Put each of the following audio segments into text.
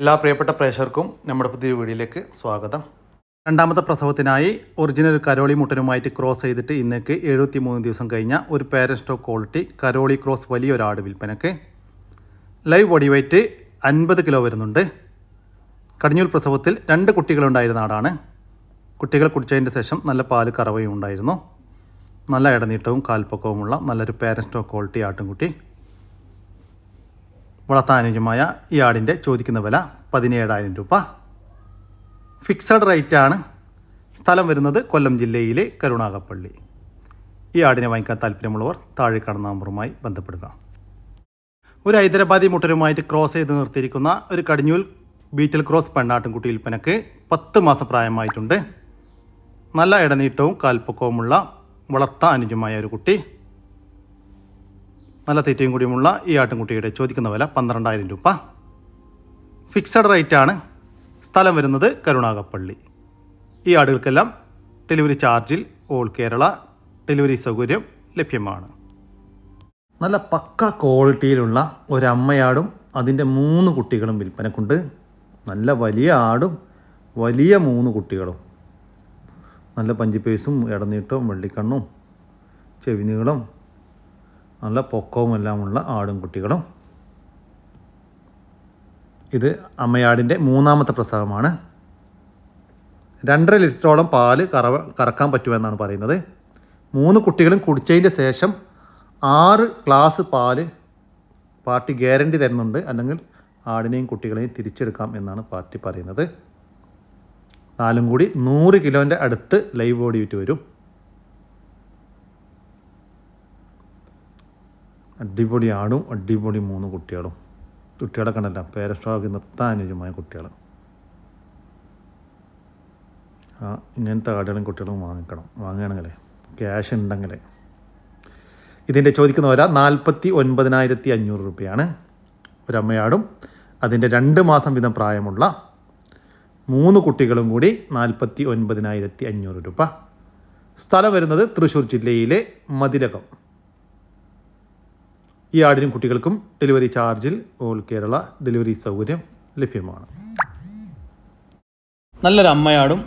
എല്ലാ പ്രിയപ്പെട്ട പ്രേക്ഷകർക്കും നമ്മുടെ പുതിയ വീഡിയോയിലേക്ക് സ്വാഗതം. രണ്ടാമത്തെ പ്രസവത്തിനായി ഒറിജിനൽ കരോളി മുട്ടനുമായിട്ട് ക്രോസ് ചെയ്തിട്ട് ഇന്നേക്ക് എഴുപത്തി മൂന്ന് ദിവസം കഴിഞ്ഞ ഒരു പാരൻ സ്റ്റോക്ക് ക്വാളിറ്റി കരോളി ക്രോസ് വലിയൊരാട് വിൽപ്പനക്ക്. ലൈവ് ബോഡി വെയ്റ്റ് അൻപത് കിലോ വരുന്നുണ്ട്. കടിഞ്ഞൂൽ പ്രസവത്തിൽ രണ്ട് കുട്ടികളുണ്ടായിരുന്ന ആടാണ്. കുട്ടികൾ കുടിച്ചതിന്റെ ശേഷം നല്ല പാൽ കറവയും ഉണ്ടായിരുന്നു. നല്ല ഇടനീട്ടവും കാൽപ്പൊക്കവുമുള്ള നല്ലൊരു പാരൻ സ്റ്റോക്ക് ക്വാളിറ്റി ആട്ടിൻകുട്ടി വളർത്താനുയോജ്യമായ ഈ ആടിന്റെ ചോദിക്കുന്ന വില പതിനേഴായിരം രൂപ. ഫിക്സഡ് റേറ്റാണ് സ്ഥലം വരുന്നത് കൊല്ലം ജില്ലയിലെ കരുണാകപ്പള്ളി. ഈ ആടിനെ വാങ്ങിക്കാൻ താല്പര്യമുള്ളവർ താഴെ കാണുന്ന നമ്പറുമായി ബന്ധപ്പെടുക. ഒരു ഹൈദരാബാദി മുട്ടരുമായിട്ട് ക്രോസ് ചെയ്ത് നിർത്തിയിരിക്കുന്ന ഒരു കടിഞ്ഞൂൽ ബീറ്റൽ ക്രോസ് പെണ്ണാട്ടുംകുട്ടി വിൽപ്പനക്ക് പത്ത് മാസം പ്രായമായിട്ടുണ്ട്. നല്ല ഇടനീട്ടവും കാൽപ്പൊക്കവുമുള്ള വളർത്താനുജമായ ഒരു കുട്ടി. നല്ല തീറ്റയും കൂടിയുമുള്ള ഈ ആട്ടിൻകുട്ടിയുടെ ചോദിക്കുന്ന വില പന്ത്രണ്ടായിരം രൂപ. ഫിക്സഡ് റേറ്റ് ആണ്. സ്ഥലം വരുന്നത് കരുണാകപ്പള്ളി ഈ ആടുകൾക്കെല്ലാം ഡെലിവറി ചാർജിൽ ഓൾ കേരള ഡെലിവറി സൗകര്യം ലഭ്യമാണ്. നല്ല പക്ക ക്വാളിറ്റിയിലുള്ള ഒരമ്മയാടും അതിന്റെ മൂന്ന് കുട്ടികളും വിൽപ്പനക്കുണ്ട്. നല്ല വലിയ ആടും വലിയ മൂന്ന് കുട്ടികളും. നല്ല പഞ്ചിപ്പേസും ഇടനീട്ടവും വെള്ളിക്കണ്ണും ചെവിനീളം നല്ല പൊക്കവും എല്ലാമുള്ള ആടും കുട്ടികളും. ഇത് അമ്മയാടിന്റെ മൂന്നാമത്തെ പ്രസവമാണ്. രണ്ടര ലിറ്ററോളം പാൽ കറവ കറക്കാൻ പറ്റുമെന്നാണ് പറയുന്നത്. മൂന്ന് കുട്ടികളും കുടിച്ചതിന്റെ ശേഷം ആറ് ഗ്ലാസ് പാൽ പാർട്ടി ഗ്യാരണ്ടി തരുന്നുണ്ട്. അല്ലെങ്കിൽ ആടിനെയും കുട്ടികളെയും തിരിച്ചെടുക്കാം എന്നാണ് പാർട്ടി പറയുന്നത്. നാലും കൂടി നൂറ് കിലോന്റെ അടുത്ത് ലൈവ് ബോഡി വിറ്റ് വരും. അടിപൊളി ആടും അടിപൊളി മൂന്ന് കുട്ടികളും. കുട്ടികളെ കണ്ടല്ല പേരസ്ട്രോക്ക് നിർത്താൻ അനുയോജ്യമായ കുട്ടികൾ. ആ ഇങ്ങനത്തെ ആടുകളും കുട്ടികളും വാങ്ങിക്കണം വാങ്ങുകയാണെങ്കിൽ ക്യാഷ് ഉണ്ടെങ്കിലേ. ഇതിന്റെ ചോദിക്കുന്ന വില നാൽപ്പത്തി ഒൻപതിനായിരത്തി അഞ്ഞൂറ് രൂപയാണ്. ഒരമ്മയാടും അതിന്റെ രണ്ട് മാസം വീതം പ്രായമുള്ള മൂന്ന് കുട്ടികളും കൂടി നാൽപ്പത്തി ഒൻപതിനായിരത്തി അഞ്ഞൂറ് രൂപ. സ്ഥലം വരുന്നത് തൃശ്ശൂർ ജില്ലയിലെ മതിലകം. ഈ ആടിനും കുട്ടികൾക്കും ഡെലിവറി ചാർജിൽ ഓൾ കേരള ഡെലിവറി സൗകര്യം ലഭ്യമാണ്. നല്ലൊരു അമ്മയാടും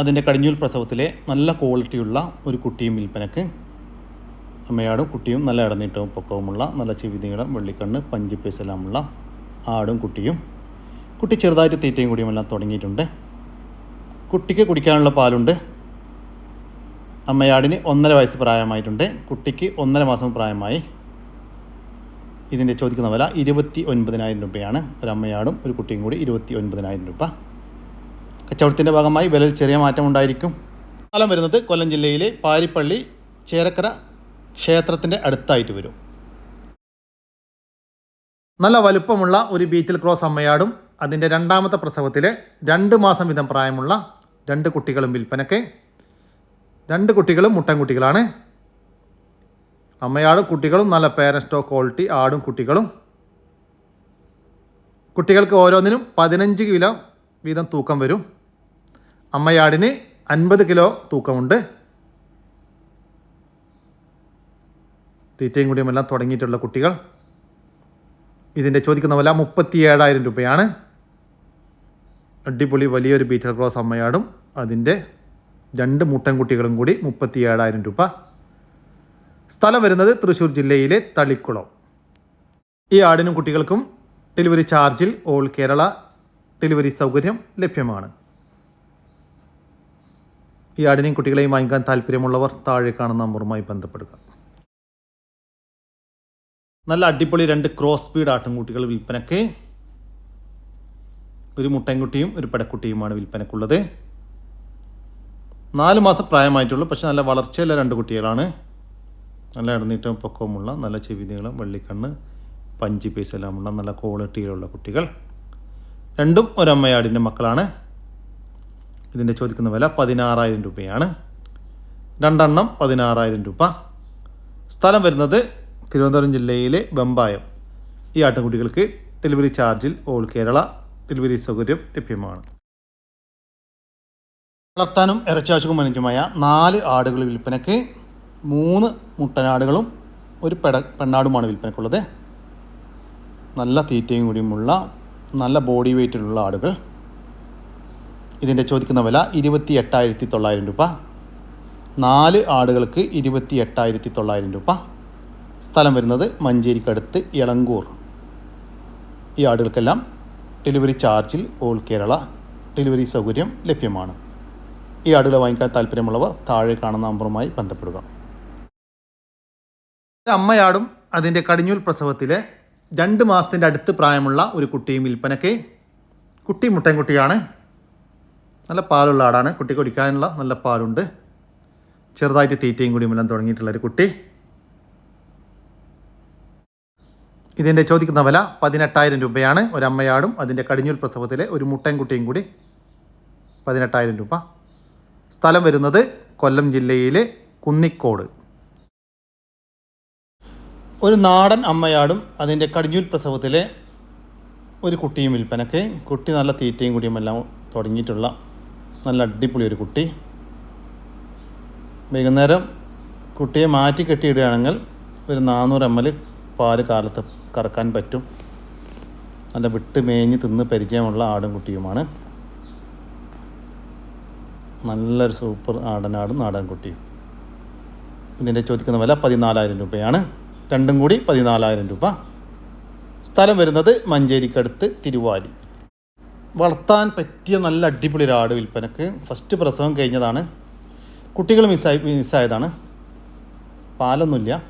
അതിന്റെ കടിഞ്ഞൂൽ പ്രസവത്തിലെ നല്ല ക്വാളിറ്റിയുള്ള ഒരു കുട്ടിയും വിൽപ്പനക്ക്. അമ്മയാടും കുട്ടിയും നല്ല ഇടനീട്ടവും പൊക്കവുമുള്ള നല്ല ചെവിതീടം വെള്ളിക്കണ്ണ് പഞ്ചിപ്പേസെല്ലാമുള്ള ആടും കുട്ടിയും. കുട്ടി ചെറുതായിട്ട് തീറ്റയും കൂടിയും എല്ലാം തുടങ്ങിയിട്ടുണ്ട്. കുട്ടിക്ക് കുടിക്കാനുള്ള പാലുണ്ട്. അമ്മയാടിന് ഒന്നര വയസ്സ് പ്രായമായിട്ടുണ്ട്. കുട്ടിക്ക് ഒന്നര മാസം പ്രായമായി. ഇതിന്റെ ചോദിക്കുന്ന വില ഇരുപത്തി ഒൻപതിനായിരം രൂപയാണ്. ഒരമ്മയാടും ഒരു കുട്ടിയും കൂടി ഇരുപത്തി ഒൻപതിനായിരം രൂപ. കച്ചവടത്തിന്റെ ഭാഗമായി വിലയിൽ ചെറിയ മാറ്റം ഉണ്ടായിരിക്കും. സ്ഥലം വരുന്നത് കൊല്ലം ജില്ലയിലെ പാരിപ്പള്ളി ചേരക്കര ക്ഷേത്രത്തിന്റെ അടുത്തായിട്ട് വരും. നല്ല വലുപ്പമുള്ള ഒരു ബീറ്റിൽ ക്രോസ് അമ്മയാടും അതിന്റെ രണ്ടാമത്തെ പ്രസവത്തിലെ രണ്ട് മാസം വീതം പ്രായമുള്ള രണ്ട് കുട്ടികളും വിൽപ്പനക്ക് രണ്ട് കുട്ടികളും മുട്ടൻകുട്ടികളാണ്. അമ്മയാടും കുട്ടികളും നല്ല പേരൻ സ്റ്റോക്ക് ക്വാളിറ്റി ആടും കുട്ടികളും. കുട്ടികൾക്ക് ഓരോന്നിനും പതിനഞ്ച് കിലോ വീതം തൂക്കം വരും. അമ്മയാടിന് അൻപത് കിലോ തൂക്കമുണ്ട്. തീറ്റയും കൂടിയും എല്ലാം തുടങ്ങിയിട്ടുള്ള കുട്ടികൾ. ഇതിന്റെ ചോദിക്കുന്ന വില മുപ്പത്തി ഏഴായിരം രൂപയാണ്. അടിപൊളി വലിയൊരു ബീറ്റർ ക്രോസ് അമ്മയാടും. അതിന്റെ രണ്ട് മുട്ടൻകുട്ടികളും കൂടി മുപ്പത്തി ഏഴായിരം രൂപ. സ്ഥലം വരുന്നത് തൃശ്ശൂർ ജില്ലയിലെ തളിക്കുളം. ഈ ആടിനും കുട്ടികൾക്കും ഡെലിവറി ചാർജിൽ ഓൾ കേരള ഡെലിവറി സൗകര്യം ലഭ്യമാണ്. ഈ ആടിനെയും കുട്ടികളെയും വാങ്ങിക്കാൻ താല്പര്യമുള്ളവർ താഴെ കാണുന്ന നമ്പറുമായി ബന്ധപ്പെടുക. നല്ല അടിപൊളി രണ്ട് ക്രോസ് സ്പീഡ് ആട്ടിൻകുട്ടികൾ വിൽപ്പനക്ക്. ഒരു മുട്ടൻകുട്ടിയും ഒരു പെടക്കുട്ടിയുമാണ് വിൽപ്പനക്കുള്ളത്. നാല് മാസം പ്രായമായിട്ടുള്ളൂ പക്ഷെ നല്ല വളർച്ചയുള്ള രണ്ട് കുട്ടികളാണ്. നല്ല ഇടനീറ്റവും പൊക്കവുമുള്ള നല്ല ചെവി നീളം വെള്ളിക്കണ്ണ് പഞ്ചി പീസ് എല്ലാമുള്ള നല്ല ക്വാളിറ്റിയിലുള്ള കുട്ടികൾ. രണ്ടും ഒരമ്മയാടിന്റെ മക്കളാണ്. ഇതിന്റെ ചോദിക്കുന്ന വില പതിനാറായിരം രൂപയാണ്. രണ്ടെണ്ണം പതിനാറായിരം രൂപ. സ്ഥലം വരുന്നത് തിരുവനന്തപുരം ജില്ലയിലെ വെമ്പായം. ഈ ആട്ടുകുട്ടികൾക്ക് ഡെലിവറി ചാർജിൽ ഓൾ കേരള ഡെലിവറി സൗകര്യം ലഭ്യമാണ്. വളർത്താനും ഇറച്ചാശുക്കും അനുജമായ നാല് ആടുകൾ വിൽപ്പനയ്ക്ക് മൂന്ന് മുട്ടനാടുകളും ഒരു പെട പെണ്ണാടുമാണ് വിൽപ്പനക്കുള്ളത്. നല്ല തീറ്റയും കൂടിയുമുള്ള നല്ല ബോഡി വെയ്റ്റിലുള്ള ആടുകൾ. ഇതിന്റെ ചോദിക്കുന്ന വില ഇരുപത്തി എട്ടായിരത്തി തൊള്ളായിരം രൂപ. നാല് ആടുകൾക്ക് ഇരുപത്തി എട്ടായിരത്തി തൊള്ളായിരം രൂപ. സ്ഥലം വരുന്നത് മഞ്ചേരിക്കടുത്ത് ഇളങ്കൂർ. ഈ ആടുകൾക്കെല്ലാം ഡെലിവറി ചാർജിൽ ഓൾ കേരള ഡെലിവറി സൗകര്യം ലഭ്യമാണ്. ഈ ആടുകളെ വാങ്ങിക്കാൻ താല്പര്യമുള്ളവർ താഴെ കാണുന്ന നമ്പറുമായി ബന്ധപ്പെടുക. അമ്മയാടും അതിന്റെ കടിഞ്ഞൂൽ പ്രസവത്തിലെ രണ്ട് മാസത്തിന്റെ അടുത്ത് പ്രായമുള്ള ഒരു കുട്ടിയും വിൽപ്പനയ്ക്ക് കുട്ടി മുട്ടൻകുട്ടിയാണ്. നല്ല പാലുള്ള ആടാണ്. കുട്ടി കുടിക്കാനുള്ള നല്ല പാലുണ്ട്. ചെറുതായിട്ട് തീറ്റയും കൂടിയും എല്ലാം തുടങ്ങിയിട്ടുള്ള ഒരു കുട്ടി. ഇതിന്റെ ചോദിക്കുന്ന വില പതിനെട്ടായിരം രൂപയാണ്. ഒരമ്മയാടും അതിന്റെ കടിഞ്ഞൂൽ പ്രസവത്തിലെ ഒരു മുട്ടൻകുട്ടിയും കൂടി പതിനെട്ടായിരം രൂപ. സ്ഥലം വരുന്നത് കൊല്ലം ജില്ലയിലെ കുന്നിക്കോട്. ഒരു നാടൻ അമ്മയാടും അതിന്റെ കടിഞ്ഞൂൽ പ്രസവത്തിലെ ഒരു കുട്ടിയും വിൽപ്പനക്ക് കുട്ടി നല്ല തീറ്റയും കുടിയും എല്ലാം തുടങ്ങിയിട്ടുള്ള നല്ല അടിപൊളി ഒരു കുട്ടി. വൈകുന്നേരം കുട്ടിയെ മാറ്റി കെട്ടിയിടുകയാണെങ്കിൽ ഒരു നാനൂറ് എം എൽ പാൽ കാലത്ത് കറക്കാൻ പറ്റും. നല്ല വിട്ട് മേഞ്ഞ് തിന്ന് പരിചയമുള്ള ആടും കുട്ടിയുമാണ്. നല്ലൊരു സൂപ്പർ ആടനാടും നാടൻ കുട്ടിയും. ഇതിന്റെ ചോദിക്കുന്ന വില പതിനാലായിരം രൂപയാണ്. രണ്ടും കൂടി പതിനാലായിരം രൂപ. സ്ഥലം വരുന്നത് മഞ്ചേരിക്കടുത്ത് തിരുവാലി. വളർത്താൻ പറ്റിയ നല്ല അടിപൊളി ഒരാട് വിൽപ്പനക്ക് ഫസ്റ്റ് പ്രസവം കഴിഞ്ഞതാണ്. കുട്ടികൾ മിസ്സായി മിസ്സായതാണ് പാലൊന്നുമില്ല.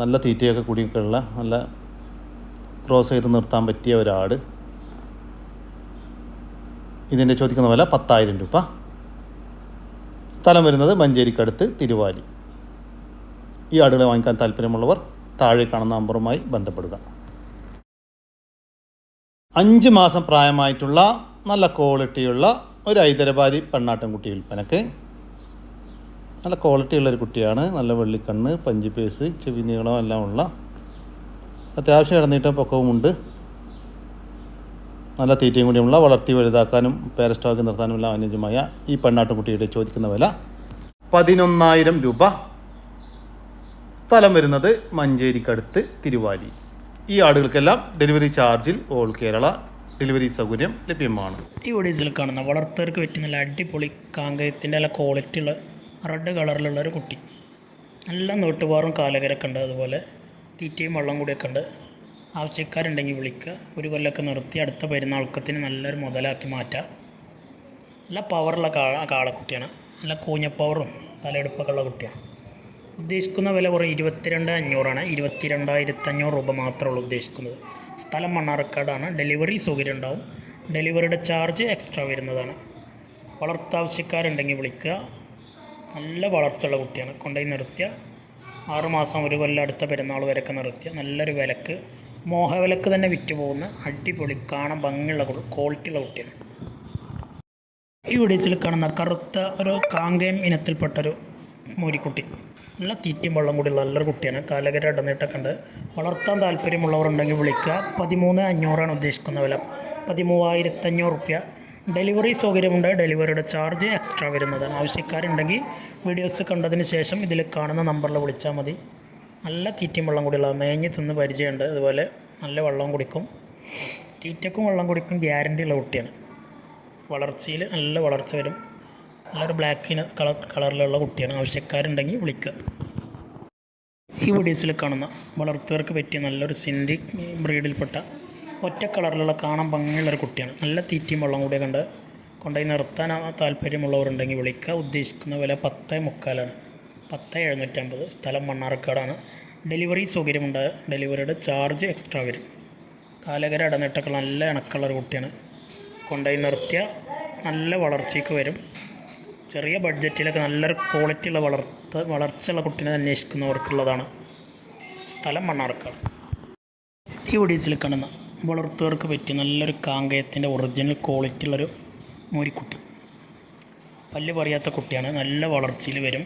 നല്ല തീറ്റയൊക്കെ കൂടിയൊക്കെയുള്ള നല്ല ക്രോസ് ചെയ്ത് നിർത്താൻ പറ്റിയ ഒരാട്. ഇതിന്റെ ചോദിക്കുന്ന വില പത്തായിരം രൂപ. സ്ഥലം വരുന്നത് മഞ്ചേരിക്കടുത്ത് തിരുവാലി. ഈ ആടുകളെ വാങ്ങിക്കാൻ താല്പര്യമുള്ളവർ താഴെ കാണുന്ന നമ്പറുമായി ബന്ധപ്പെടുക. അഞ്ച് മാസം പ്രായമായിട്ടുള്ള നല്ല ക്വാളിറ്റിയുള്ള ഒരു ഹൈദരാബാദി പെണ്ണാട്ടൻകുട്ടി വിൽപ്പനക്ക്. നല്ല ക്വാളിറ്റിയുള്ള ഒരു കുട്ടിയാണ്. നല്ല വെള്ളിക്കണ്ണ് പഞ്ചിപ്പേസ് ചെവി നീളം എല്ലാം ഉള്ള. അത്യാവശ്യം ഇടന്നിട്ടും പൊക്കവുമുണ്ട് നല്ല തീറ്റയും കൂടിയുമുള്ള വളർത്തി വലുതാക്കാനും പേരസ്റ്റോക്ക് എല്ലാം അനുയോജ്യമായ ഈ പെണ്ണാട്ടുകുട്ടിയുടെ ചോദിക്കുന്ന വില പതിനൊന്നായിരം രൂപ. സ്ഥലം വരുന്നത് മഞ്ചേരിക്കടുത്ത് തിരുവാലി. ഈ ആടുകൾക്കെല്ലാം ഡെലിവറി ചാർജിൽ ഓൾ കേരള ഡെലിവറി സൗകര്യം ലഭ്യമാണ്. ഈ വീഡിയോസിൽ കാണുന്ന വളർത്തവർക്ക് പറ്റിയ നല്ല അടിപൊളി കാങ്കയത്തിന്റെ നല്ല ക്വാളിറ്റി ഉള്ള റെഡ് കളറിലുള്ള ഒരു കുട്ടി. നല്ല നോട്ടുപാറും കാലകരൊക്കെ ഉണ്ട്. അതുപോലെ തീറ്റയും വെള്ളം കൂടിയൊക്കെ ഉണ്ട്. ആവശ്യക്കാരുണ്ടെങ്കിൽ വിളിക്കുക. ഒരു കൊല്ലമൊക്കെ നിർത്തി അടുത്ത പെരുന്നാൾക്കത്തിന് നല്ലൊരു മുതലാക്കി മാറ്റാം നല്ല പവറുള്ള കാ കാളക്കുട്ടിയാണ്. നല്ല കൂഞ്ഞപ്പവറും തലയെടുപ്പൊക്കെ ഉള്ള കുട്ടിയാണ്. ഉദ്ദേശിക്കുന്ന വില കുറേ ഇരുപത്തിരണ്ട് അഞ്ഞൂറാണ്. ഇരുപത്തിരണ്ടായിരത്തി അഞ്ഞൂറ് രൂപ മാത്രമേ ഉള്ളൂ ഉദ്ദേശിക്കുന്നത്. സ്ഥലം മണ്ണാർക്കാടാണ്. ഡെലിവറി സൗകര്യം ഉണ്ടാവും ഡെലിവറിയുടെ ചാർജ് എക്സ്ട്രാ വരുന്നതാണ്. വളർത്താവശ്യക്കാരുണ്ടെങ്കിൽ വിളിക്കുക. നല്ല വളർച്ചയുള്ള കുട്ടിയാണ്. കൊണ്ടുപോയി നിർത്തിയ ആറുമാസം ഒരു കൊല്ലം അടുത്ത പെരുന്നാൾ വരെയൊക്കെ നിർത്തിയ നല്ലൊരു വിലക്ക് മോഹവിലക്ക് തന്നെ വിറ്റ് പോകുന്ന അടിപൊളി കാണാൻ ഭംഗിയുള്ള ക്വാളിറ്റിയുള്ള കുട്ടിയാണ്. ഈ വീഡിയോസിൽ കാണുന്ന കറുത്ത ഒരു കാങ്കയം ഇനത്തിൽപ്പെട്ടൊരു മൂരിക്കുട്ടി. നല്ല തീറ്റയും വെള്ളം കൂടിയുള്ള നല്ലൊരു കുട്ടിയാണ്. കാലകര ഇടനീട്ടൊക്കെ ഉണ്ട് വളർത്താൻ താല്പര്യമുള്ളവർ ഉണ്ടെങ്കിൽ വിളിക്കുക. പതിമൂന്ന് അഞ്ഞൂറാണ് ഉദ്ദേശിക്കുന്ന വില. പതിമൂവായിരത്തി അഞ്ഞൂറ് റുപ്യ. ഡെലിവറി സൗകര്യമുണ്ട്. ഡെലിവറിയുടെ ചാർജ് എക്സ്ട്രാ വരുന്നതാണ്. ആവശ്യക്കാരുണ്ടെങ്കിൽ വീഡിയോസ് കണ്ടതിന് ശേഷം ഇതിൽ കാണുന്ന നമ്പറിൽ വിളിച്ചാൽ മതി. നല്ല തീറ്റയും വെള്ളം കൂടിയുള്ള മേഞ്ഞ് തിന്ന് പരിചയമുണ്ട്. അതുപോലെ നല്ല വെള്ളം കുടിക്കും. തീറ്റക്കും വെള്ളം കുടിക്കും ഗ്യാരണ്ടി ഉള്ള കുട്ടിയാണ്. വളർച്ചയിൽ നല്ല വളർച്ച വരും. നല്ലൊരു ബ്ലാക്കിന് കളർ കളറിലുള്ള കുട്ടിയാണ്. ആവശ്യക്കാരുണ്ടെങ്കിൽ വിളിക്കുക. ഈ വീഡിയോസിൽ കാണുന്ന വളർത്തുകാർക്ക് പറ്റിയ നല്ലൊരു സിന്ധി ബ്രീഡിൽപ്പെട്ട ഒറ്റ കളറിലുള്ള കാണാൻ ഭംഗിയുള്ളൊരു കുട്ടിയാണ്. നല്ല തീറ്റയും വെള്ളം കൂടെ കണ്ട് കൊണ്ടുപോയി നിർത്താൻ താല്പര്യമുള്ളവരുണ്ടെങ്കിൽ വിളിക്കുക. ഉദ്ദേശിക്കുന്ന വില പത്ത് മുക്കാലാണ്. പത്ത് എഴുന്നൂറ്റമ്പത്. സ്ഥലം മണ്ണാർക്കാടാണ്. ഡെലിവറി സൗകര്യമുണ്ട്. ഡെലിവറിയുടെ ചാർജ് എക്സ്ട്രാ വരും. കാലകര ഇടനീട്ടൊക്കെ നല്ല ഇണക്കുള്ളൊരു കുട്ടിയാണ്. കൊണ്ടുപോയി നിർത്തിയ നല്ല വളർച്ചയ്ക്ക് വരും. ചെറിയ ബഡ്ജറ്റിലൊക്കെ നല്ലൊരു ക്വാളിറ്റി ഉള്ള വളർത്ത വളർച്ചയുള്ള കുട്ടീനെ അന്വേഷിക്കുന്നവർക്കുള്ളതാണ് സ്ഥലം മണ്ണാർക്കാട്. ഈ വീഡിയോസിൽ കാണുന്ന വളർത്തുകാർക്ക് പറ്റിയ നല്ലൊരു കാങ്കയത്തിന്റെ ഒറിജിനൽ ക്വാളിറ്റി ഉള്ളൊരു മൂരിക്കുട്ടി. പല്ല് പറയാത്ത കുട്ടിയാണ് നല്ല വളർച്ചയിൽ വരും.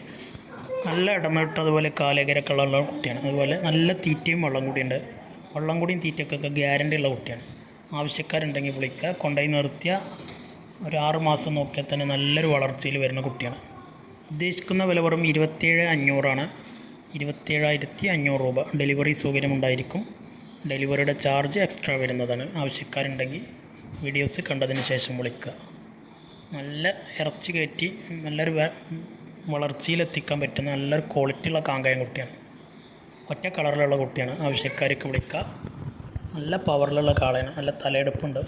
നല്ല ഇടമിട്ട് അതുപോലെ കാലേകരൊക്കെ ഉള്ള കുട്ടിയാണ്. അതുപോലെ നല്ല തീറ്റയും വെള്ളം കൂടിയുണ്ട്. വെള്ളം കൂടിയും തീറ്റയൊക്കെ ഗ്യാരണ്ടി ഉള്ള കുട്ടിയാണ്. ആവശ്യക്കാരുണ്ടെങ്കിൽ വിളിക്കുക കൊണ്ടുപോയി നിർത്തിയ ഒരു ആറ് മാസം നോക്കിയാൽ തന്നെ നല്ലൊരു വളർച്ചയിൽ വരുന്ന കുട്ടിയാണ്. ഉദ്ദേശിക്കുന്ന വില വെറും ഇരുപത്തിയേഴ് അഞ്ഞൂറാണ്. ഇരുപത്തിയേഴായിരത്തി അഞ്ഞൂറ് രൂപ ഡെലിവറി സൗകര്യം ഉണ്ടായിരിക്കും. ഡെലിവറിയുടെ ചാർജ് എക്സ്ട്രാ വരുന്നതാണ്. ആവശ്യക്കാരുണ്ടെങ്കിൽ വീഡിയോസ് കണ്ടതിന് ശേഷം വിളിക്കുക. നല്ല ഇറച്ചി കയറ്റി നല്ലൊരു വളർച്ചയിലെത്തിക്കാൻ പറ്റുന്ന നല്ലൊരു ക്വാളിറ്റിയുള്ള കാങ്കയം കുട്ടിയാണ്. ഒറ്റ കളറിലുള്ള കുട്ടിയാണ്. ആവശ്യക്കാർക്ക് വിളിക്കുക. നല്ല പവറിലുള്ള കാളയാണ്. നല്ല തലയെടുപ്പുണ്ട്.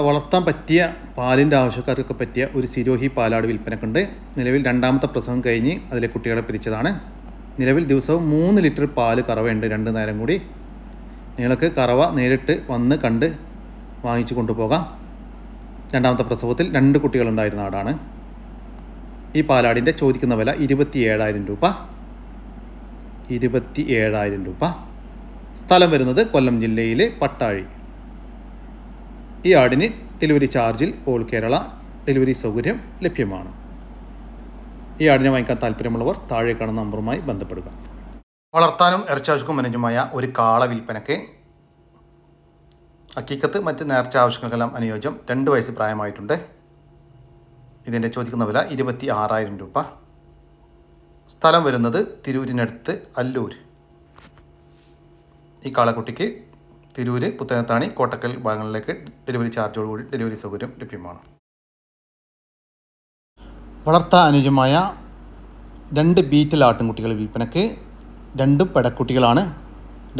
വളർത്താൻ പറ്റിയ പാലിന്റെ ആവശ്യക്കാർക്കൊക്കെ പറ്റിയ ഒരു സിരോഹി പാലാട് വിൽപ്പനക്കുണ്ട് നിലവിൽ രണ്ടാമത്തെ പ്രസവം കഴിഞ്ഞ് അതിലെ കുട്ടികളെ പിരിച്ചതാണ്. നിലവിൽ ദിവസവും മൂന്ന് ലിറ്റർ പാൽ കറവയുണ്ട് രണ്ട് നേരം കൂടി. നിങ്ങൾക്ക് കറവ നേരിട്ട് വന്ന് കണ്ട് വാങ്ങിച്ചു കൊണ്ടുപോകാം. രണ്ടാമത്തെ പ്രസവത്തിൽ രണ്ട് കുട്ടികളുണ്ടായിരുന്ന ആടാണ്. ഈ പാലാടിന്റെ ചോദിക്കുന്ന വില ഇരുപത്തി ഏഴായിരം രൂപ. ഇരുപത്തി ഏഴായിരം രൂപ. സ്ഥലം വരുന്നത് കൊല്ലം ജില്ലയിലെ പട്ടാഴി. ഈ ആടിന് ഡെലിവറി ചാർജിൽ ഓൾ കേരള ഡെലിവറി സൗകര്യം ലഭ്യമാണ്. ഈ ആടിനെ വാങ്ങിക്കാൻ താല്പര്യമുള്ളവർ താഴെ കാണുന്ന നമ്പറുമായി ബന്ധപ്പെടുക. വളർത്താനും ഇറച്ചാവശ്യക്കും അനുയോജ്യമായ ഒരു കാള വിൽപ്പനയ്ക്ക് അക്കീക്കത്ത് മറ്റ് നേർച്ച ആവശ്യങ്ങൾക്കെല്ലാം അനുയോജ്യം രണ്ട് വയസ്സ് പ്രായമായിട്ടുണ്ട്. ഇതിന്റെ ചോദിക്കുന്ന വില ഇരുപത്തി ആറായിരം രൂപ. സ്ഥലം വരുന്നത് തിരൂരിനടുത്ത് അല്ലൂർ. ഈ കാളക്കുട്ടിക്ക് തിരൂര് പുത്തനത്താണി കോട്ടക്കൽ ഭാഗങ്ങളിലേക്ക് ഡെലിവറി ചാർജോടുകൂടി ഡെലിവറി സൗകര്യം ലഭ്യമാണ്. വളർത്താൻ അനുജമായ രണ്ട് ബീറ്റൽ ആട്ടിൻകുട്ടികൾ വിൽപ്പനയ്ക്ക് രണ്ടും പെടക്കുട്ടികളാണ്.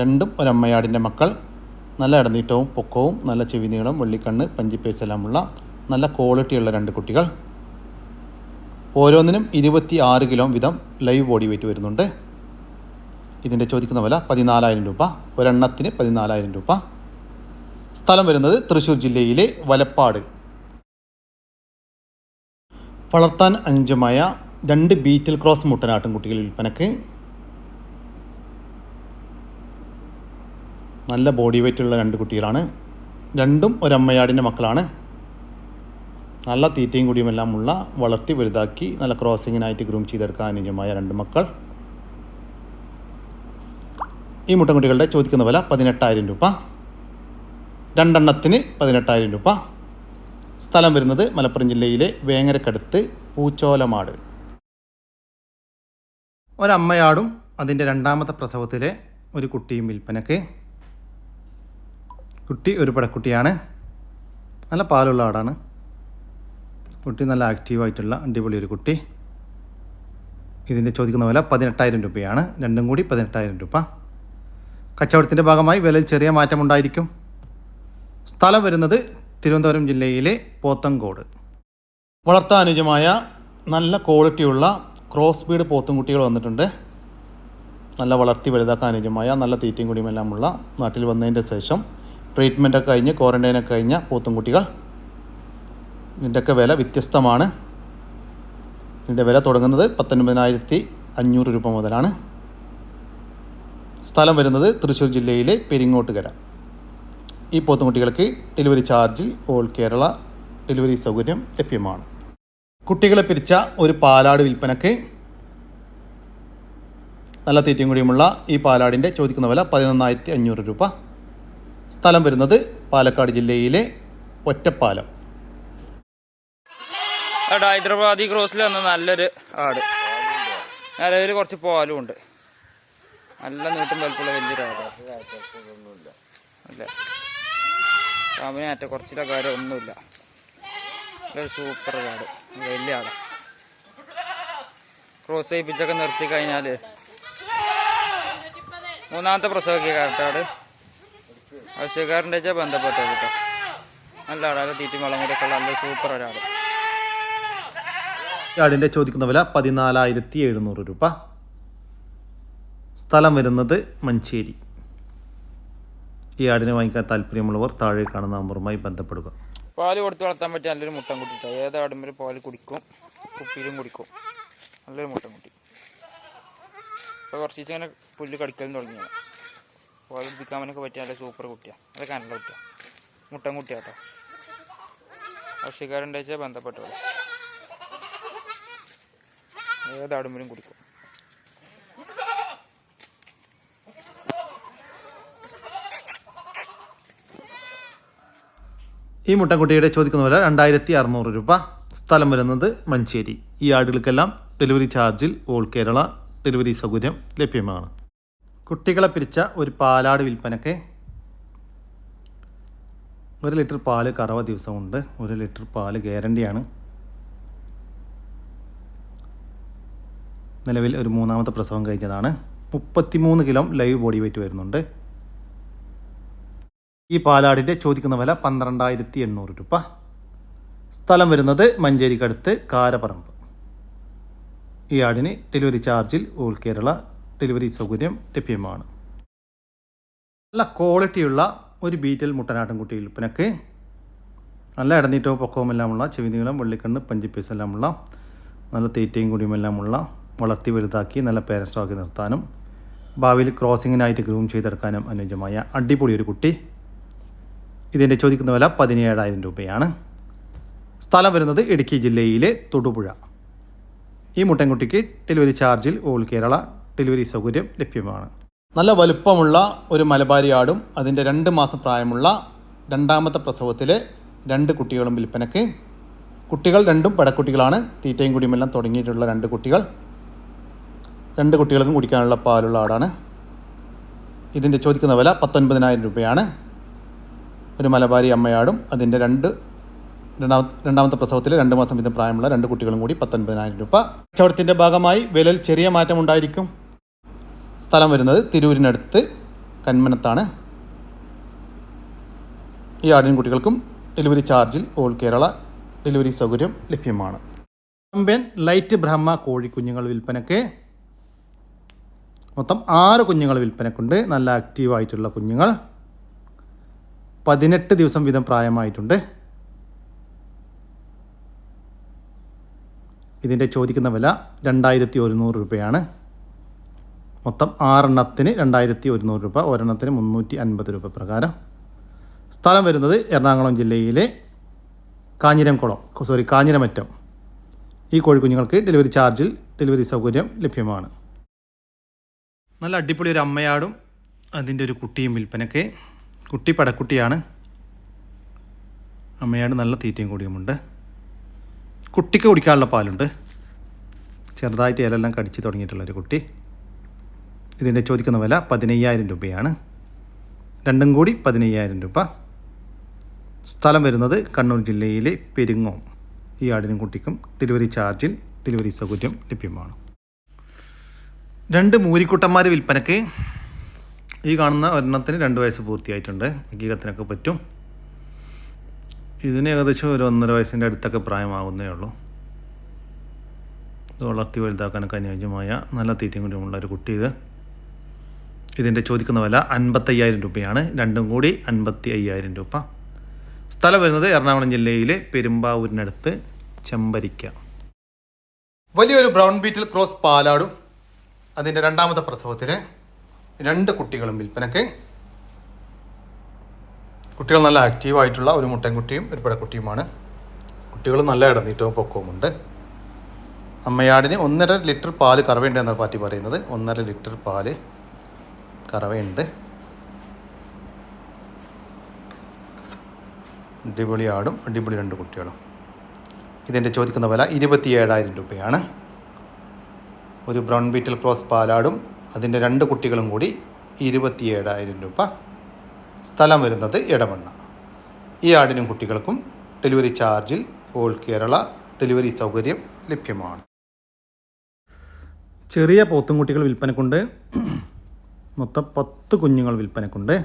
രണ്ടും ഒരമ്മയാടിന്റെ മക്കൾ. നല്ല ഇടനീട്ടവും പൊക്കവും നല്ല ചെവിനീളം വെള്ളിക്കണ്ണ് പഞ്ചിപ്പേസെല്ലാമുള്ള നല്ല ക്വാളിറ്റിയുള്ള രണ്ട് കുട്ടികൾ. ഓരോന്നിനും ഇരുപത്തി ആറ് കിലോ വീതം ലൈവ് ബോഡി വെയിറ്റ് വരുന്നുണ്ട്. ഇതിന്റെ ചോദിക്കുന്ന വില പതിനാലായിരം രൂപ ഒരെണ്ണത്തിന് പതിനാലായിരം രൂപ. സ്ഥലം വരുന്നത് തൃശ്ശൂർ ജില്ലയിലെ വലപ്പാട്. വളർത്താൻ അനുജമായ രണ്ട് ബീറ്റൽ ക്രോസ് മുട്ടനാട്ടുംകുട്ടികൾ വിൽപ്പനക്ക്. നല്ല ബോഡി വെയിറ്റുള്ള രണ്ട് കുട്ടികളാണ്. രണ്ടും ഒരമ്മയാടിന്റെ മക്കളാണ്. നല്ല തീറ്റയും കുടിയുമെല്ലാം ഉള്ള വളർത്തി വലുതാക്കി നല്ല ക്രോസിങ്ങിനായിട്ട് ഗ്രൂം ചെയ്തെടുക്കാൻ അനുജമായ രണ്ട് മക്കൾ. ഈ മുട്ടൻകുട്ടികളുടെ ചോദിക്കുന്ന വില പതിനെട്ടായിരം രൂപ. രണ്ടെണ്ണത്തിന് പതിനെട്ടായിരം രൂപ. സ്ഥലം വരുന്നത് മലപ്പുറം ജില്ലയിലെ വേങ്ങരക്കടുത്ത് പൂച്ചോലമാട്. ഒരമ്മയാടും അതിന്റെ രണ്ടാമത്തെ പ്രസവത്തിലെ ഒരു കുട്ടിയും വിൽപ്പനക്ക്. കുട്ടി ഒരു പടക്കുട്ടിയാണ് നല്ല പാലുള്ള ആടാണ്. കുട്ടി നല്ല ആക്റ്റീവായിട്ടുള്ള അടിപൊളി ഒരു കുട്ടി. ഇതിന്റെ ചോദിക്കുന്ന വില പതിനെട്ടായിരം രൂപയാണ്. രണ്ടും കൂടി പതിനെട്ടായിരം രൂപ. കച്ചവടത്തിന്റെ ഭാഗമായി വിലയിൽ ചെറിയ മാറ്റമുണ്ടായിരിക്കും. സ്ഥലം വരുന്നത് തിരുവനന്തപുരം ജില്ലയിലെ പോത്തങ്കോട്. വളർത്താൻ അനുജമായ നല്ല ക്വാളിറ്റിയുള്ള ക്രോസ് ബീഡ് പോത്തുംകുട്ടികൾ വന്നിട്ടുണ്ട്. നല്ല വളർത്തി വലുതാക്കാൻ അനുജമായ നല്ല തീറ്റയും കുടിയുമെല്ലാമുള്ള നാട്ടിൽ വന്നതിന്റെ ശേഷം ട്രീറ്റ്മെന്റൊക്കെ കഴിഞ്ഞ് ക്വാറന്റൈനൊക്കെ കഴിഞ്ഞ പോത്തുംകുട്ടികൾ. ഇതിന്റെയൊക്കെ വില വ്യത്യസ്തമാണ്. ഇതിന്റെ വില തുടങ്ങുന്നത് പത്തൊൻപതിനായിരത്തി അഞ്ഞൂറ് രൂപ മുതലാണ്. സ്ഥലം വരുന്നത് തൃശ്ശൂർ ജില്ലയിലെ പെരിങ്ങോട്ടുകര. ഈ പോത്തുകുട്ടികൾക്ക് ഡെലിവറി ചാർജിൽ ഓൾ കേരള ഡെലിവറി സൗകര്യം ലഭ്യമാണ്. കുട്ടികളെ പിരിച്ച ഒരു പാലാട് വിൽപ്പനക്ക് നല്ല തീറ്റയും കൂടിയുമുള്ള ഈ പാലാടിന്റെ ചോദിക്കുന്ന വില പതിനൊന്നായിരത്തി അഞ്ഞൂറ് രൂപ. സ്ഥലം വരുന്നത് പാലക്കാട് ജില്ലയിലെ ഒറ്റപ്പാലം. ഹൈദരാബാദി ക്രോസിൽ വന്ന നല്ലൊരു ആട്. നല്ലൊരു കുറച്ച് പാലും ഉണ്ട്. നല്ല നീട്ടും വലുപ്പമുള്ള വലിയൊരു അല്ലേ? അല്ല പാമ്പിനേറ്റ കുറച്ചിലെ കാര്യം ഒന്നുമില്ല. നല്ലൊരു സൂപ്പർ കാട് വലിയ ആട. ക്രോസ് ചെയ്യിപ്പിച്ചൊക്കെ നിർത്തി കഴിഞ്ഞാൽ മൂന്നാമത്തെ പ്രസവമൊക്കെ കാട്ടാട് ആവശ്യക്കാരന്റെ വെച്ചാൽ ബന്ധപ്പെട്ടത് കേട്ടോ നല്ല ആടാണ് തീറ്റി വളം കൂടെയൊക്കെ നല്ല സൂപ്പർ ഒരാട് ചോദിക്കുന്ന വില പതിനാലായിരത്തി എഴുന്നൂറ് രൂപ. സ്ഥലം വരുന്നത് മഞ്ചേരി. ഈ ആടിനെ വാങ്ങിക്കാൻ താല്പര്യമുള്ളവർ താഴെ കാണുന്ന നമ്പറുമായി ബന്ധപ്പെടുക. പാൽ കൊടുത്ത് വളർത്താൻ പറ്റിയ നല്ലൊരു മുട്ടം കുട്ടിട്ടോ. ഏത് ആടുമ്പോൾ പാൽ കുടിക്കും കുപ്പിയിലും കുടിക്കും. നല്ലൊരു മുട്ടം കുട്ടി. ഇപ്പോൾ കുറച്ച് ദിവസം ഇങ്ങനെ പുല്ല് കടിക്കലും തുടങ്ങിയാണ് പാൽ കുടിക്കാനൊക്കെ പറ്റിയ നല്ല സൂപ്പർ കുട്ടിയാണ് നല്ല കനല കുട്ടിയാണ് മുട്ടൻ കുട്ടിയാട്ടോ ആവശ്യക്കാരുണ്ടെന്ന് വെച്ചാൽ ബന്ധപ്പെട്ടോളൂ ഏത് ആടുമ്പോഴും കുടിക്കും. ഈ മുട്ടൻകുട്ടിയുടെ ചോദിക്കുന്ന വില രണ്ടായിരത്തി അറുന്നൂറ് രൂപ. സ്ഥലം വരുന്നത് മഞ്ചേരി. ഈ ആടുകൾക്കെല്ലാം ഡെലിവറി ചാർജിൽ ഓൾ കേരള ഡെലിവറി സൗകര്യം ലഭ്യമാണ്. കുട്ടികളെ പിരിച്ച ഒരു പാലാട് വിൽപ്പനയ്ക്ക് ഒരു ലിറ്റർ പാൽ കറവ ദിവസമുണ്ട്. ഒരു ലിറ്റർ പാൽ ഗ്യാരണ്ടിയാണ്. നിലവിൽ ഒരു മൂന്നാമത്തെ പ്രസവം കഴിഞ്ഞതാണ്. മുപ്പത്തിമൂന്ന് കിലോ ലൈവ് ബോഡി വെയിറ്റ് വരുന്നുണ്ട്. ഈ പാലാടിന്റെ ചോദിക്കുന്ന വില പന്ത്രണ്ടായിരത്തി എണ്ണൂറ് രൂപ. സ്ഥലം വരുന്നത് മഞ്ചേരിക്കടുത്ത് കാരപ്പറമ്പ് ഈ ആടിന് ഡെലിവറി ചാർജിൽ ഓൾ കേരള ഡെലിവറി സൗകര്യം ലഭ്യമാണ്. നല്ല ക്വാളിറ്റിയുള്ള ഒരു ബീറ്റൽ മുട്ടനാട്ടിൻകുട്ടി വിൽപ്പനക്ക്. നല്ല ഇടനീറ്റവും പൊക്കവുമെല്ലാമുള്ള ചെവിനീളം വെള്ളിക്കണ്ണ് പഞ്ചിപ്പീസ് എല്ലാമുള്ള നല്ല തീറ്റയും കുടിയുമെല്ലാമുള്ള വളർത്തി വലുതാക്കി നല്ല പേരൻസ്റ്റാക്കി നിർത്താനും ഭാവിയിൽ ക്രോസിങ്ങിനായിട്ട് ഗ്രൂം ചെയ്തെടുക്കാനും അനുയോജ്യമായ അടിപൊളി ഒരു കുട്ടി. ഇതിന്റെ ചോദിക്കുന്ന വില പതിനേഴായിരം രൂപയാണ്. സ്ഥലം വരുന്നത് ഇടുക്കി ജില്ലയിലെ തൊടുപുഴ. ഈ മുട്ടൻകുട്ടിക്ക് ഡെലിവറി ചാർജിൽ ഓൾ കേരള ഡെലിവറി സൗകര്യം ലഭ്യമാണ്. നല്ല വലുപ്പമുള്ള ഒരു മലബാരി ആടും അതിന്റെ രണ്ട് മാസം പ്രായമുള്ള രണ്ടാമത്തെ പ്രസവത്തിലെ രണ്ട് കുട്ടികളും വിൽപ്പനയ്ക്ക്. കുട്ടികൾ രണ്ടും പടക്കുട്ടികളാണ്. തീറ്റയും കുടിയുമെല്ലാം തുടങ്ങിയിട്ടുള്ള രണ്ട് കുട്ടികൾ. രണ്ട് കുട്ടികൾക്കും കുടിക്കാനുള്ള പാലുള്ള ആടാണ്. ഇതിന്റെ ചോദിക്കുന്ന വില പത്തൊൻപതിനായിരം രൂപയാണ്. ഒരു മലബാരി അമ്മയാടും അതിന്റെ രണ്ട് രണ്ടാമത്തെ രണ്ടാമത്തെ പ്രസവത്തിൽ രണ്ട് മാസം വീതം പ്രായമുള്ള രണ്ട് കുട്ടികളും കൂടി പത്തൊൻപതിനായിരം രൂപ. കച്ചവടത്തിന്റെ ഭാഗമായി വിലൽ ചെറിയ മാറ്റം ഉണ്ടായിരിക്കും. സ്ഥലം വരുന്നത് തിരൂരിനടുത്ത് കന്മനത്താണ്. ഈ ആടിനും കുട്ടികൾക്കും ഡെലിവറി ചാർജിൽ ഓൾ കേരള ഡെലിവറി സൗകര്യം ലഭ്യമാണ്. ചാമ്പ്യൻ ലൈറ്റ് ബ്രഹ്മ കോഴിക്കുഞ്ഞുങ്ങൾ വിൽപ്പനയ്ക്ക് മൊത്തം ആറ് കുഞ്ഞുങ്ങൾ വിൽപ്പനക്കുണ്ട്. നല്ല ആക്റ്റീവായിട്ടുള്ള കുഞ്ഞുങ്ങൾ. പതിനെട്ട് ദിവസം വീതം പ്രായമായിട്ടുണ്ട്. ഇതിന്റെ ചോദിക്കുന്ന വില രണ്ടായിരത്തി ഒരുന്നൂറ് രൂപയാണ്. മൊത്തം ആറെണ്ണത്തിന് രണ്ടായിരത്തി ഒരുന്നൂറ് രൂപ ഒരെണ്ണത്തിന് മുന്നൂറ്റി അൻപത് രൂപ പ്രകാരം. സ്ഥലം വരുന്നത് എറണാകുളം ജില്ലയിലെ കാഞ്ഞിരംകുളം സോറി കാഞ്ഞിരമറ്റം. ഈ കോഴിക്കുഞ്ഞുങ്ങൾക്ക് ഡെലിവറി ചാർജിൽ ഡെലിവറി സൗകര്യം ലഭ്യമാണ്. നല്ല അടിപൊളി ഒരു അമ്മയാടും അതിന്റെ ഒരു കുട്ടിയും വിൽപ്പനയ്ക്ക് കുട്ടി പടക്കുട്ടിയാണ്. അമ്മയാട് നല്ല തീറ്റയും കൂടിയുമുണ്ട്. കുട്ടിക്ക് കുടിക്കാനുള്ള പാലുണ്ട്. ചെറുതായിട്ട് ഇലെല്ലാം കടിച്ച് തുടങ്ങിയിട്ടുള്ളൊരു കുട്ടി. ഇതിന്റെ ചോദിക്കുന്ന വില പതിനയ്യായിരം രൂപയാണ്. രണ്ടും കൂടി പതിനയ്യായിരം രൂപ. സ്ഥലം വരുന്നത് കണ്ണൂർ ജില്ലയിലെ പെരുങ്ങോം. ഈ ആടിനും കുട്ടിക്കും ഡെലിവറി ചാർജിൽ ഡെലിവറി സൗകര്യം ലഭ്യമാണ്. രണ്ട് മൂരിക്കുട്ടന്മാർ വിൽപ്പനയ്ക്ക് ഈ കാണുന്ന ഒരെണ്ണത്തിന് രണ്ട് വയസ്സ് പൂർത്തിയായിട്ടുണ്ട്. അംഗീകത്തിനൊക്കെ പറ്റും. ഇതിന് ഏകദേശം ഒരു ഒന്നര വയസ്സിന്റെ അടുത്തൊക്കെ പ്രായമാകുന്നേ ഉള്ളൂ. ഇത് വളർത്തി വലുതാക്കാനൊക്കെ അനുയോജ്യമായ നല്ല തീറ്റയും കൂടിയുമുള്ള ഒരു കുട്ടി ഇത്. ഇതിന്റെ ചോദിക്കുന്ന വില അൻപത്തയ്യായിരം രൂപയാണ്. രണ്ടും കൂടി അൻപത്തി അയ്യായിരം രൂപ. സ്ഥലം വരുന്നത് എറണാകുളം ജില്ലയിലെ പെരുമ്പാവൂരിനടുത്ത് ചെമ്പരിക്ക. വലിയൊരു ബ്രൗൺ ബീറ്റിൽ ക്രോസ് പാലാടും. അതിന്റെ രണ്ടാമത്തെ പ്രസവത്തിൽ രണ്ട് കുട്ടികളും വിൽപ്പനയ്ക്ക്. കുട്ടികൾ നല്ല ആക്റ്റീവായിട്ടുള്ള ഒരു മുട്ടൻകുട്ടിയും ഒരു പിടക്കുട്ടിയുമാണ്. കുട്ടികൾ നല്ല ഇടന്നീറ്റവും പൊക്കവുമുണ്ട്. അമ്മയാടിന് ഒന്നര ലിറ്റർ പാൽ കറവയുണ്ട് എന്നാണ് പാറ്റി പറയുന്നത്. ഒന്നര ലിറ്റർ പാൽ കറവയുണ്ട്. അടിപൊളി ആടും അടിപൊളി രണ്ട് കുട്ടികളും. ഇതിന്റെ ചോദിക്കുന്ന വില ഇരുപത്തി ഏഴായിരം രൂപയാണ്. ഒരു ബ്രൗൺ ബീറ്റിൽ ക്രോസ് പാലാടും അതിന്റെ രണ്ട് കുട്ടികളും കൂടി ഇരുപത്തി ഏഴായിരം രൂപ സ്ഥലം വരുന്നത് ഇടമണ്ണ ഈ ആടിനും കുട്ടികൾക്കും ഡെലിവറി ചാർജിൽ ഓൾ കേരള ഡെലിവറി സൗകര്യം ലഭ്യമാണ്. ചെറിയ പോത്തും പോത്തുംകുട്ടികൾ വിൽപ്പനക്കുണ്ട്. മൊത്തം പത്ത് കുഞ്ഞുങ്ങൾ വിൽപ്പനക്കുണ്ട്.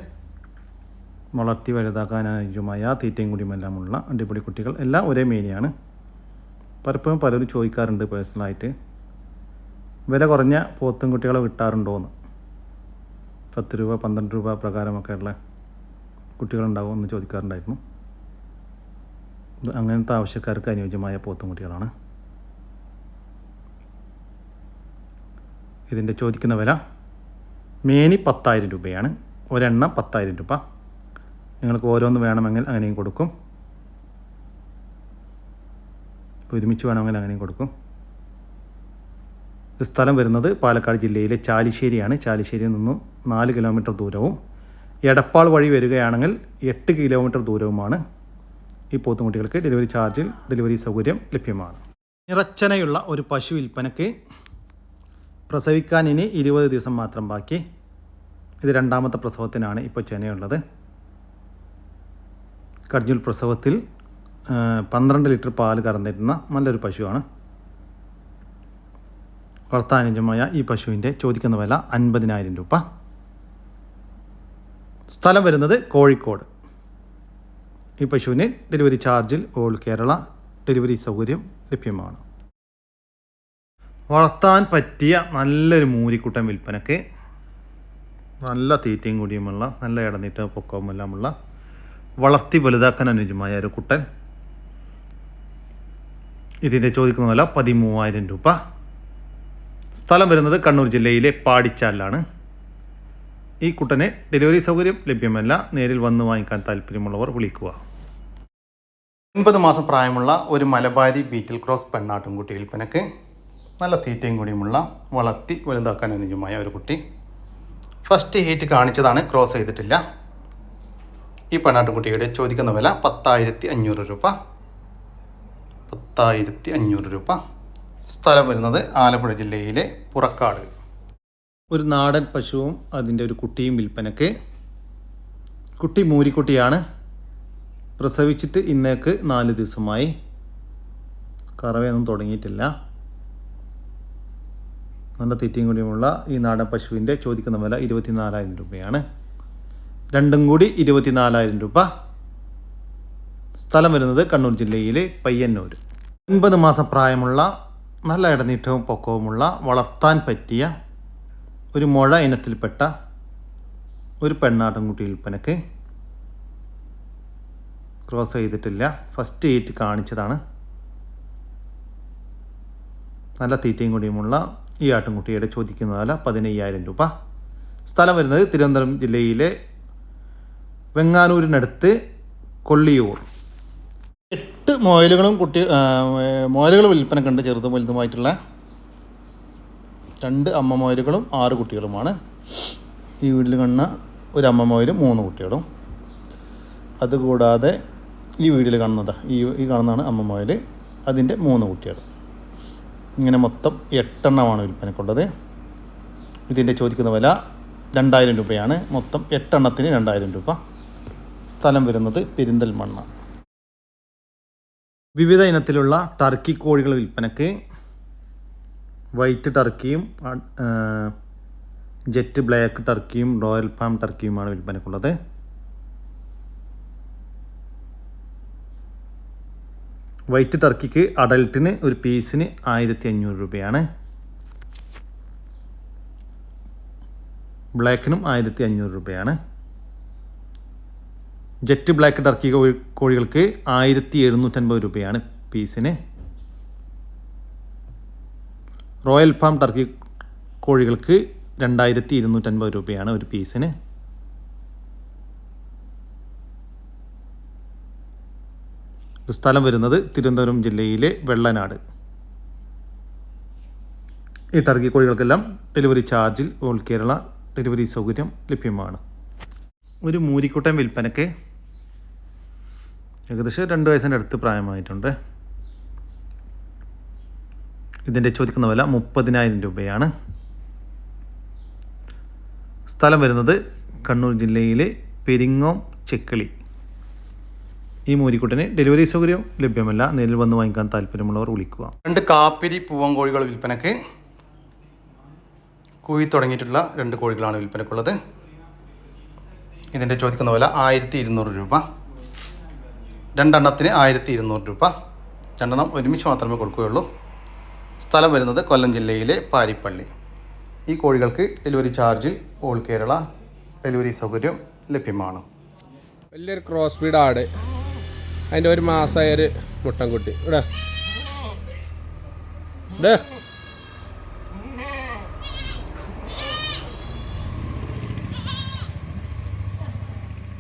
വളർത്തി വലുതാക്കാനായുമായ തീറ്റയും കുടിയും തീറ്റയും ഉള്ള അടിപൊളി കുട്ടികൾ എല്ലാം ഒരേ മേനിയാണ്. പലപ്പോഴും പലരും ചോദിക്കാറുണ്ട് പേഴ്സണലായിട്ട് വില കുറഞ്ഞ പോത്തും കുട്ടികളെ കിട്ടാറുണ്ടോയെന്ന് പത്ത് രൂപ പന്ത്രണ്ട് രൂപ പ്രകാരമൊക്കെയുള്ള കുട്ടികളുണ്ടാവും എന്ന് ചോദിക്കാറുണ്ടായിരുന്നു. അങ്ങനത്തെ ആവശ്യക്കാർക്ക് അനുയോജ്യമായ പോത്തും കുട്ടികളാണ്. ഇതിന്റെ ചോദിക്കുന്ന വില മേനി പത്തായിരം രൂപയാണ്. ഒരെണ്ണ പത്തായിരം രൂപ. നിങ്ങൾക്ക് ഓരോന്ന് വേണമെങ്കിൽ അങ്ങനെയും കൊടുക്കും. ഒരുമിച്ച് വേണമെങ്കിൽ അങ്ങനെയും കൊടുക്കും. സ്ഥലം വരുന്നത് പാലക്കാട് ജില്ലയിലെ ചാലിശ്ശേരിയാണ്. ചാലിശ്ശേരിയിൽ നിന്നും നാല് കിലോമീറ്റർ ദൂരവും എടപ്പാൾ വഴി വരികയാണെങ്കിൽ എട്ട് കിലോമീറ്റർ ദൂരവുമാണ് ഈ പോത്തുമുട്ടികൾക്ക് ഡെലിവറി ചാർജിൽ ഡെലിവറി സൗകര്യം ലഭ്യമാണ്. നിറച്ചനയുള്ള ഒരു പശു വിൽപ്പനയ്ക്ക് പ്രസവിക്കാൻ ഇനി ഇരുപത് ദിവസം മാത്രം ബാക്കി. ഇത് രണ്ടാമത്തെ പ്രസവത്തിനാണ് ഇപ്പോൾ ചെനയുള്ളത്. കടിഞ്ഞൂൽ പ്രസവത്തിൽ പന്ത്രണ്ട് ലിറ്റർ പാൽ കറന്നിരുന്ന നല്ലൊരു പശുവാണ്. വളർത്താനുജമായ ഈ പശുവിന്റെ ചോദിക്കുന്ന വില അൻപതിനായിരം രൂപ. സ്ഥലം വരുന്നത് കോഴിക്കോട്. ഈ പശുവിന് ഡെലിവറി ചാർജിൽ ഓൾ കേരള ഡെലിവറി സൗകര്യം ലഭ്യമാണ്. വളർത്താൻ പറ്റിയ നല്ലൊരു മൂരിക്കുട്ടൻ വിൽപ്പനക്ക് നല്ല തീറ്റയും കൂടിയുമുള്ള നല്ല ഇടനീട്ട പൊക്കവുമെല്ലാമുള്ള വളർത്തി വലുതാക്കാൻ അനുയോജ്യമായ ഒരു കുട്ടൻ. ഇതിന്റെ ചോദിക്കുന്ന വില പതിമൂവായിരം രൂപ. സ്ഥലം വരുന്നത് കണ്ണൂർ ജില്ലയിലെ പാടിച്ചാലിലാണ്. ഈ കുട്ടനെ ഡെലിവറി സൗകര്യം ലഭ്യമല്ല. നേരിൽ വന്ന് വാങ്ങിക്കാൻ താല്പര്യമുള്ളവർ വിളിക്കുക. ഒൻപത് മാസം പ്രായമുള്ള ഒരു മലബാരി ബീറ്റിൽ ക്രോസ് പെണ്ണാട്ടുംകുട്ടി വിൽപ്പനക്ക് നല്ല തീറ്റയും കൂടിയുമുള്ള വളർത്തി വലുതാക്കാൻ അനുജമായ ഒരു കുട്ടി. ഫസ്റ്റ് ഹീറ്റ് കാണിച്ചതാണ് ക്രോസ് ചെയ്തിട്ടില്ല. ഈ പെണ്ണാട്ടുകുട്ടിയുടെ ചോദിക്കുന്ന വില പത്തായിരത്തി അഞ്ഞൂറ് രൂപ. പത്തായിരത്തി അഞ്ഞൂറ് രൂപ. സ്ഥലം വരുന്നത് ആലപ്പുഴ ജില്ലയിലെ പുറക്കാട്. ഒരു നാടൻ പശുവും അതിന്റെ ഒരു കുട്ടിയും വിൽപ്പനക്ക് കുട്ടി മൂരിക്കുട്ടിയാണ്. പ്രസവിച്ചിട്ട് ഇന്നേക്ക് നാല് ദിവസമായി. കറവയൊന്നും തുടങ്ങിയിട്ടില്ല. നല്ല തീറ്റയും കൂടിയുമുള്ള ഈ നാടൻ പശുവിന്റെ ചോദിക്കുന്ന വില ഇരുപത്തിനാലായിരം രൂപയാണ്. രണ്ടും കൂടി ഇരുപത്തിനാലായിരം രൂപ. സ്ഥലം വരുന്നത് കണ്ണൂർ ജില്ലയിലെ പയ്യന്നൂർ ഒൻപത് മാസം പ്രായമുള്ള നല്ല ഇടനീട്ടവും പൊക്കവുമുള്ള വളർത്താൻ പറ്റിയ ഒരു മുഴ ഇനത്തിൽപ്പെട്ട ഒരു പെണ്ണാട്ടൻകുട്ടി വിൽപ്പനക്ക് ക്രോസ് ചെയ്തിട്ടില്ല. ഫസ്റ്റ് ഏറ്റ് കാണിച്ചതാണ്. നല്ല തീറ്റയും കൂടിയുമുള്ള ഈ ആട്ടിൻകുട്ടിയുടെ ചോദിക്കുന്ന വില പതിനയ്യായിരം രൂപ. സ്ഥലം വരുന്നത് തിരുവനന്തപുരം ജില്ലയിലെ വെങ്ങാനൂരിനടുത്ത് കൊള്ളിയൂർ. എട്ട് മോയലുകളും കുട്ടി മോയലുകൾ വിൽപ്പനക്കുണ്ട് ചെറുതും വലുതുമായിട്ടുള്ള രണ്ട് അമ്മ മോയലുകളും ആറ് കുട്ടികളുമാണ്. ഈ വീട്ടിൽ കാണുന്ന ഒരു അമ്മ മോയലും മൂന്ന് കുട്ടികളും. അതുകൂടാതെ ഈ വീട്ടിൽ കാണുന്നത് ഈ ഈ കാണുന്നതാണ് അമ്മ മോയൽ അതിന്റെ മൂന്ന് കുട്ടികൾ ഇങ്ങനെ മൊത്തം എട്ടെണ്ണമാണ് വിൽപ്പനക്കുള്ളത്. ഇതിന്റെ ചോദിക്കുന്ന വില രണ്ടായിരം രൂപയാണ്. മൊത്തം എട്ടെണ്ണത്തിന് രണ്ടായിരം രൂപ. സ്ഥലം വരുന്നത് പെരിന്തൽമണ്ണ. വിവിധ ഇനത്തിലുള്ള ടർക്കി കോഴികൾ വിൽപ്പനക്ക് വൈറ്റ് ടർക്കിയും ജെറ്റ് ബ്ലാക്ക് ടർക്കിയും റോയൽ ഫാം ടർക്കിയുമാണ് വിൽപ്പനക്കുള്ളത്. വൈറ്റ് ടർക്കിക്ക് അഡൽട്ടിന് ഒരു പീസിന് ആയിരത്തി അഞ്ഞൂറ് രൂപയാണ്. ബ്ലാക്കിനും ആയിരത്തി അഞ്ഞൂറ് രൂപയാണ്. ജെറ്റ് ബ്ലാക്ക് ടർക്കി കോഴി കോഴികൾക്ക് ആയിരത്തി എഴുന്നൂറ്റൻപത് രൂപയാണ് പീസിന്. റോയൽ ഫാം ടർക്കി കോഴികൾക്ക് രണ്ടായിരത്തി ഇരുന്നൂറ്റൻപത് രൂപയാണ് ഒരു പീസിന്. സ്ഥലം വരുന്നത് തിരുവനന്തപുരം ജില്ലയിലെ വെള്ളനാട്. ഈ ടർക്കി കോഴികൾക്കെല്ലാം ഡെലിവറി ചാർജിൽ ഓൾ കേരള ഡെലിവറി സൗകര്യം ലഭ്യമാണ്. ഒരു മൂരിക്കുട്ടൻ വിൽപ്പനക്ക് ഏകദേശം രണ്ട് വയസ്സിന്റെ അടുത്ത് പ്രായമായിട്ടുണ്ട്. ഇതിന്റെ ചോദിക്കുന്ന വില മുപ്പതിനായിരം രൂപയാണ്. സ്ഥലം വരുന്നത് കണ്ണൂർ ജില്ലയിലെ പെരിങ്ങോം ചെക്കളി. ഈ മൂരിക്കുട്ടിന് ഡെലിവറി സൗകര്യം ലഭ്യമല്ല. നേരിൽ വന്ന് വാങ്ങിക്കാൻ താല്പര്യമുള്ളവർ വിളിക്കുക. രണ്ട് കാപ്പിരി പൂവൻ കോഴികൾ വിൽപ്പനക്ക് കുഴി തുടങ്ങിയിട്ടുള്ള രണ്ട് കോഴികളാണ് വിൽപ്പനക്കുള്ളത്. ഇതിന്റെ ചോദിക്കുന്ന വില ആയിരത്തി ഇരുന്നൂറ് രൂപ. രണ്ടെണ്ണത്തിന് ആയിരത്തി ഇരുന്നൂറ് രൂപ. രണ്ടെണ്ണം ഒരുമിച്ച് മാത്രമേ കൊടുക്കുകയുള്ളൂ. സ്ഥലം വരുന്നത് കൊല്ലം ജില്ലയിലെ പാരിപ്പള്ളി. ഈ കോഴികൾക്ക് ഡെലിവറി ചാർജിൽ ഓൾ കേരള ഡെലിവറി സൗകര്യം ലഭ്യമാണ്. വലിയൊരു ക്രോസ് ബീഡ് ആട്. അതിന്റെ ഒരു മാസമായ ഒരു മുട്ടൻകുട്ടി. ഇവിടെ. ഇവിടെ.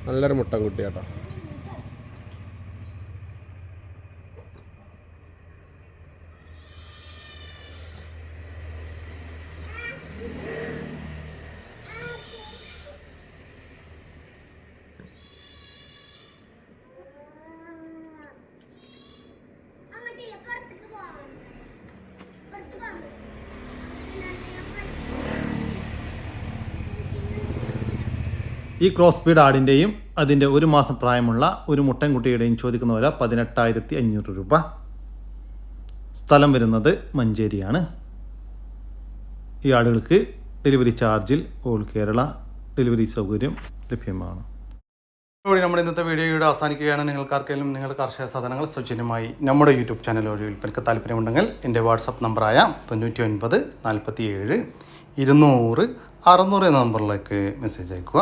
നല്ലൊരു മുട്ടൻകുട്ടി കേട്ടോ ഈ ക്രോസ് ബീഡ് ആടിന്റെയും അതിന്റെ ഒരു മാസം പ്രായമുള്ള ഒരു മുട്ടൻകുട്ടിയുടെയും ചോദിക്കുന്ന വില പതിനെട്ടായിരത്തി അഞ്ഞൂറ് രൂപ. സ്ഥലം വരുന്നത് മഞ്ചേരിയാണ്. ഈ ആടുകൾക്ക് ഡെലിവറി ചാർജിൽ ഓൾ കേരള ഡെലിവറി സൗകര്യം ലഭ്യമാണ്. ഇതോടെ നമ്മുടെ ഇന്നത്തെ വീഡിയോയുടെ അവസാനിക്കുകയാണ്. നിങ്ങൾക്കാർക്കെങ്കിലും നിങ്ങളുടെ കാർഷിക സാധനങ്ങൾ സൗജന്യമായി നമ്മുടെ യൂട്യൂബ് ചാനൽ വഴി വിൽപ്പനയ്ക്ക് താല്പര്യമുണ്ടെങ്കിൽ എന്റെ വാട്സപ്പ് നമ്പറായ തൊണ്ണൂറ്റി ഒൻപത് നാൽപ്പത്തി ഏഴ് ഇരുന്നൂറ് അറുന്നൂറ് എന്ന നമ്പറിലേക്ക് മെസ്സേജ് അയക്കുക.